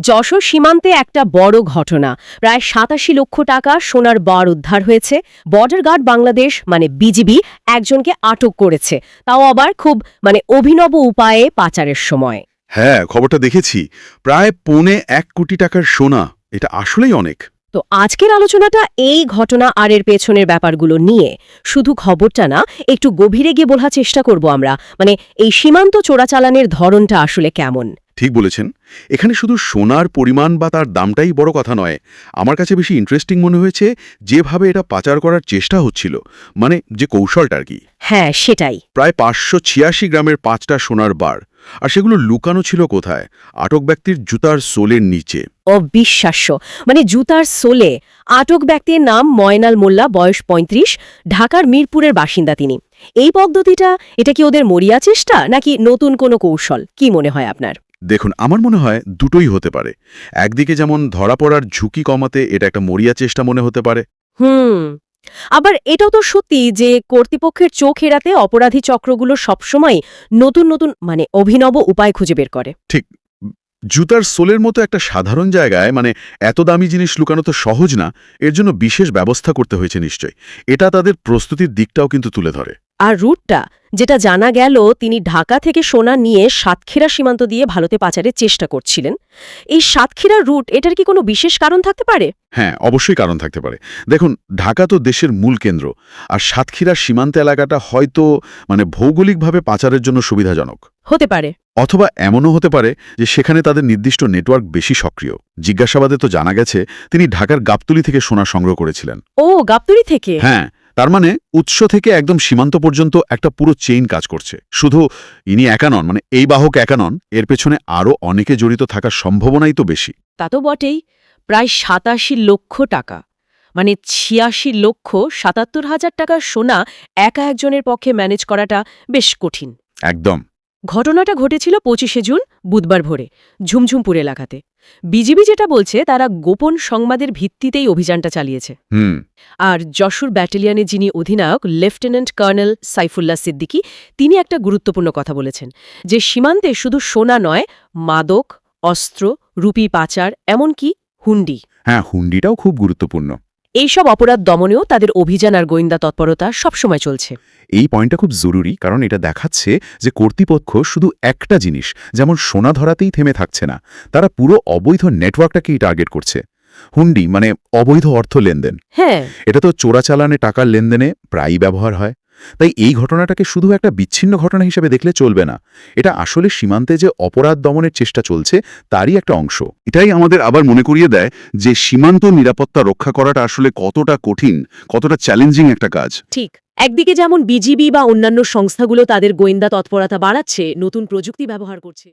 যশোর সীমান্তে একটা বড় ঘটনা। প্রায় সাতাশি লক্ষ টাকা সোনার বার উদ্ধার হয়েছে। বর্ডার গার্ড বাংলাদেশ মানে বিজিবি একজনকে আটক করেছে। তাও আবার খুব মানে অভিনব উপায়ে পাচারের সময়। হ্যাঁ খবরটা দেখেছি। প্রায় পৌনে এক কোটি টাকার সোনা। এটা আসলেই অনেক। তো আজকের আলোচনাটা এই ঘটনা আর এর পেছনের ব্যাপারগুলো নিয়ে। শুধু খবরটা না একটু গভীরে গিয়ে বোঝার চেষ্টা করব আমরা। মানে এই সীমান্ত চোরাচালানের ধরনটা আসলে কেমন? ঠিক বলেছেন। এখানে শুধু সোনার পরিমাণ বা তার দামটাই বড় কথা নয়। আমার কাছে বেশি ইন্টারেস্টিং মনে হয়েছে যেভাবে এটা পাচার করার চেষ্টা হচ্ছিল মানে যে কৌশলটা আর কি। হ্যাঁ সেটাই। প্রায় পাঁচশো ছিয়াশি গ্রামের পাঁচটা সোনার বার। আর সেগুলো লুকানো ছিল কোথায়? আটক ব্যক্তির জুতার সোলের নিচে। অবিশ্বাস্য। মানে জুতার সোলে আটক ব্যক্তির নাম ময়নাল মোল্লা বয়স ৩৫ ঢাকার মিরপুরের বাসিন্দা তিনি। এই পদ্ধতিটা এটা কি ওদের মরিয়া চেষ্টা নাকি নতুন কোনো কৌশল? কি মনে হয় আপনার? দেখুন আমার মনে হয় দুটোই হতে পারে। একদিকে যেমন ধরা পড়ার ঝুঁকি কমাতে এটা একটা মরিয়া চেষ্টা মনে হতে পারে। হুম আবার এটাও তো সত্যি যে কর্তৃপক্ষের চোখ এড়াতে অপরাধী চক্রগুলো সবসময় নতুন নতুন মানে অভিনব উপায় খুঁজে বের করে। ঠিক জুতার সোলের মতো একটা সাধারণ জায়গায় মানে এত দামি জিনিস লুকানো তো সহজ না এর জন্য বিশেষ ব্যবস্থা করতে হয়েছে নিশ্চয় এটা তাদের প্রস্তুতির দিকটাও কিন্তু তুলে ধরে। আর রুটটা যেটা জানা গেল তিনি ঢাকা থেকে সোনা নিয়ে সাতক্ষীরা সীমান্ত দিয়ে ভারতে পাচারের চেষ্টা করছিলেন। এই সাতক্ষীরার রুট এটার কি কোনো বিশেষ কারণ থাকতে পারে? হ্যাঁ অবশ্যই কারণ থাকতে পারে। দেখুন ঢাকা তো দেশের মূল কেন্দ্র আর সাতক্ষীরার সীমান্ত এলাকাটা হয়তো মানে ভৌগোলিকভাবে পাচারের জন্য সুবিধাজনক। হতে পারে। অথবা এমনও হতে পারে যে সেখানে তাদের নির্দিষ্ট নেটওয়ার্ক বেশি সক্রিয়। জিজ্ঞাসাবাদে তো জানা গেছে তিনি ঢাকার গাবতুলি থেকে সোনা সংগ্রহ করেছিলেন। ও গাবতুরি থেকে? হ্যাঁ তার মানে উৎস থেকে একদম সীমান্ত পর্যন্ত একটা পুরো চেইন কাজ করছে। শুধু ইনি একা নন মানে এই বাহক একা নন এর পেছনে আরও অনেকে জড়িত থাকার সম্ভাবনাই তো বেশি। তা তো বটেই প্রায় সাতাশি লক্ষ টাকা মানে ছিয়াশি লক্ষ সাতাত্তর হাজার টাকা সোনা একা একজনের পক্ষে ম্যানেজ করাটা বেশ কঠিন। একদম। ঘটনাটা ঘটেছিল পঁচিশে জুন বুধবার ভোরে ঝুমঝুমপুর এলাকাতে। বিজিবি যেটা বলছে তারা গোপন সংবাদের ভিত্তিতেই অভিযানটা চালিয়েছে। হুম। আর যশোর ব্যাটালিয়নে যিনি অধিনায়ক লেফটেন্যান্ট কর্নেল সাইফুল্লাহ সিদ্দিকী তিনি একটা গুরুত্বপূর্ণ কথা বলেছেন যে সীমান্তে শুধু সোনা নয় মাদক অস্ত্র রুপি পাচার এমনকি হুন্ডি। হ্যাঁ হুন্ডিটাও খুব গুরুত্বপূর্ণ। এইসব অপরাধ দমনেও তাদের অভিযান আর গোয়েন্দা তৎপরতা সবসময় চলছে। এই পয়েন্টটা খুব জরুরি কারণ এটা দেখাচ্ছে যে কর্তৃপক্ষ শুধু একটা জিনিস যেমন সোনা ধরাতেই থেমে থাকছে না তারা পুরো অবৈধ নেটওয়ার্কটাকেই টার্গেট করছে। হুন্ডি মানে অবৈধ অর্থ লেনদেন। হ্যাঁ। এটা তো চোরাচালানে টাকার লেনদেনে প্রায়ই ব্যবহার হয়। তাই এই ঘটনাটাকে শুধু একটা বিচ্ছিন্ন ঘটনা হিসেবে দেখলে চলবে না। এটা আসলে সীমান্তে যে অপরাধ দমনের চেষ্টা চলছে তারই একটা অংশ। এটাই আমাদের আবার মনে করিয়ে দেয় যে সীমান্ত নিরাপত্তা রক্ষা করাটা আসলে কতটা কঠিন কতটা চ্যালেঞ্জিং একটা কাজ। ঠিক। একদিকে যেমন বিজিবি বা অন্যান্য সংস্থাগুলো তাদের গোয়েন্দা তৎপরতা বাড়াচ্ছে নতুন প্রযুক্তি ব্যবহার করছে।